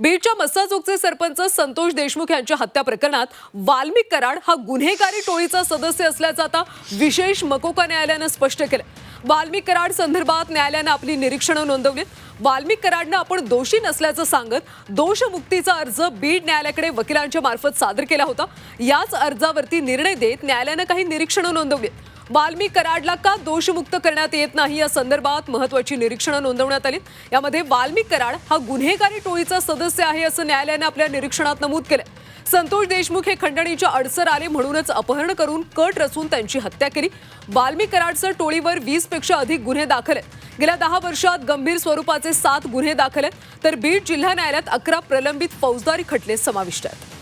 बीडच्या मस्साजोगचे सरपंच संतोष देशमुख यांच्या हत्या प्रकरणात वाल्मिक कराड हा गुन्हेगारी टोळीचा सदस्य असल्याचं आता विशेष मकोका न्यायालयानं स्पष्ट केलं वाल्मिक कराड संदर्भात न्यायालयानं आपली निरीक्षणं नोंदवली वाल्मिक कराडनं आपण दोषी नसल्याचं सांगत दोषमुक्तीचा अर्ज बीड न्यायालयाकडे वकिलांच्या मार्फत सादर केला होता. याच अर्जावरती निर्णय देत न्यायालयानं काही निरीक्षणं नोंदवली वाल्मिक कराडला का दोषमुक्त करण्यात येत नाही? या संदर्भात महत्वाची निरीक्षणं नोंदवण्यात आली यामध्ये वाल्मिक कराड हा गुन्हेगारी टोळीचा सदस्य आहे असं न्यायालयानं आपल्या निरीक्षणात नमूद केलं संतोष देशमुख हे खंडणीच्या अडसर आले म्हणूनच अपहरण करून कट रचून त्यांची हत्या केली. वाल्मिक कराडचं टोळीवर वीसपेक्षा अधिक गुन्हे दाखल आहेत. गेल्या दहा वर्षात गंभीर स्वरूपाचे सात गुन्हे दाखल आहेत. तर बीड जिल्हा न्यायालयात अकरा प्रलंबित फौजदारी खटले समाविष्ट आहेत.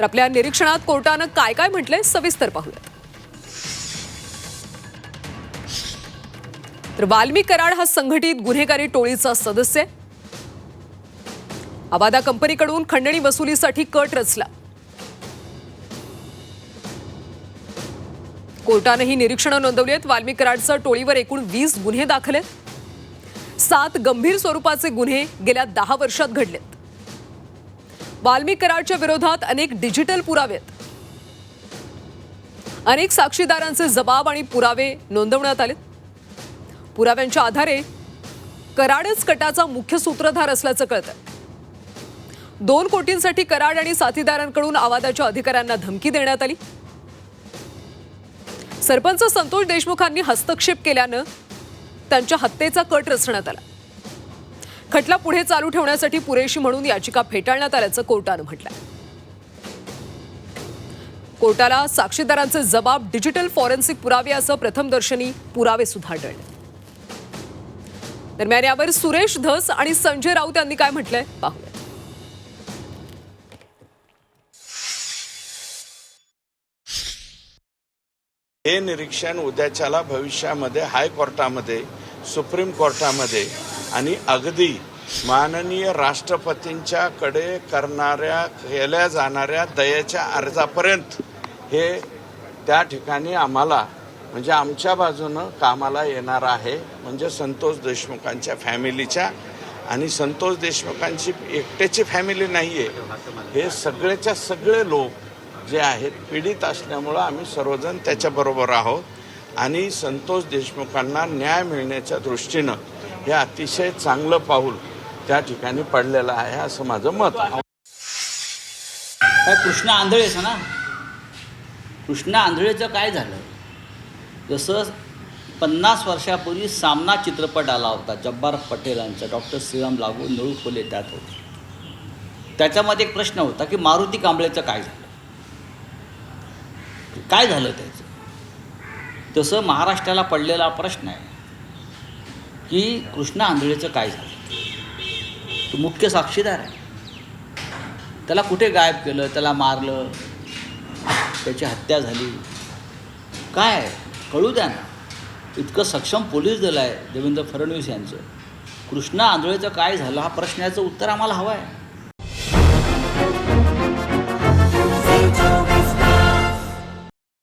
तर आपल्या निरीक्षणात कोर्टानं काय काय म्हटलंय सविस्तर पाहूयात. तर वाल्मी कराड हा संघटित गुन्हेगारी टोळीचा सदस्य. आबादा अबादा कंपनीकडून खंडणी वसुलीसाठी कट रचला. कोर्टानं ही निरीक्षणं नोंदवली आहेत. वाल्मी कराडचं टोळीवर एकूण वीस गुन्हे दाखल आहेत. सात गंभीर स्वरूपाचे गुन्हे गेल्या दहा वर्षात घडलेत. वाल्मिक कराडच्या विरोधात अनेक डिजिटल पुरावे आहेत अनेक साक्षीदारांचे जबाब आणि पुरावे नोंदवण्यात आले पुराव्यांच्या आधारे कराडच कटाचा मुख्य सूत्रधार असल्याचं कळतं दोन कोटींसाठी कराड आणि साथीदारांकडून आवाजाच्या अधिकाऱ्यांना धमकी देण्यात आली. सरपंच संतोष देशमुखांनी हस्तक्षेप केल्यानं त्यांच्या हत्येचा कट रचण्यात आला. खटला पुढे चालू ठेवण्यासाठी पुरेशी म्हणून याचिका फेटाळण्यात आल्याचं कोर्टानं म्हटलंय. कोर्टाला साक्षीदारांचे जबाब डिजिटल फॉरेन्सिक पुरावे असं प्रथमदर्शनी पुरावे सुद्धा आढळले दरम्यान यावर सुरेश धस आणि संजय राऊत यांनी काय म्हटलंय? पाहूया. हे निरीक्षण उद्याच्याला भविष्यामध्ये हायकोर्टामध्ये सुप्रीम कोर्टामध्ये आणि अगदी माननीय राष्ट्रपतींच्याकडे करणाऱ्या केल्या जाणाऱ्या दयेच्या अर्जापर्यंत हे त्या ठिकाणी आम्हाला म्हणजे आमच्या बाजूनं कामाला येणार आहे म्हणजे संतोष देशमुखांच्या फॅमिलीच्या आणि संतोष देशमुखांची एकट्याची फॅमिली नाही आहे हे सगळेच्या सगळे लोक जे आहेत पीडित असल्यामुळं आम्ही सर्वजण त्याच्याबरोबर आहोत आणि संतोष देशमुखांना न्याय मिळण्याच्या दृष्टीनं हे अतिशय चांगलं पाऊल त्या ठिकाणी पडलेलं आहे असं माझं मत आहे. काय कृष्णा आंधळेच ना? कृष्णा आंधळेचं काय झालं? जसं पन्नास वर्षापूर्वी सामना चित्रपट आला होता जब्बार पटेलांचा डॉक्टर श्रीराम लागू नळू खोले त्यात होते. त्याच्यामध्ये एक प्रश्न होता की मारुती कांबळेचं काय झालं? काय झालं त्याचं? तसं महाराष्ट्राला पडलेला प्रश्न आहे की कृष्णा आंधळेचं काय झालं? तो मुख्य साक्षीदार आहे. त्याला कुठे गायब केलं त्याला मारलं त्याची हत्या झाली? काय आहे? कळू द्या ना. इतकं सक्षम पोलीस दल आहे देवेंद्र फडणवीस यांचं. कृष्णा आंधळेचं काय झालं हा प्रश्नाचं उत्तर आम्हाला हवं आहे.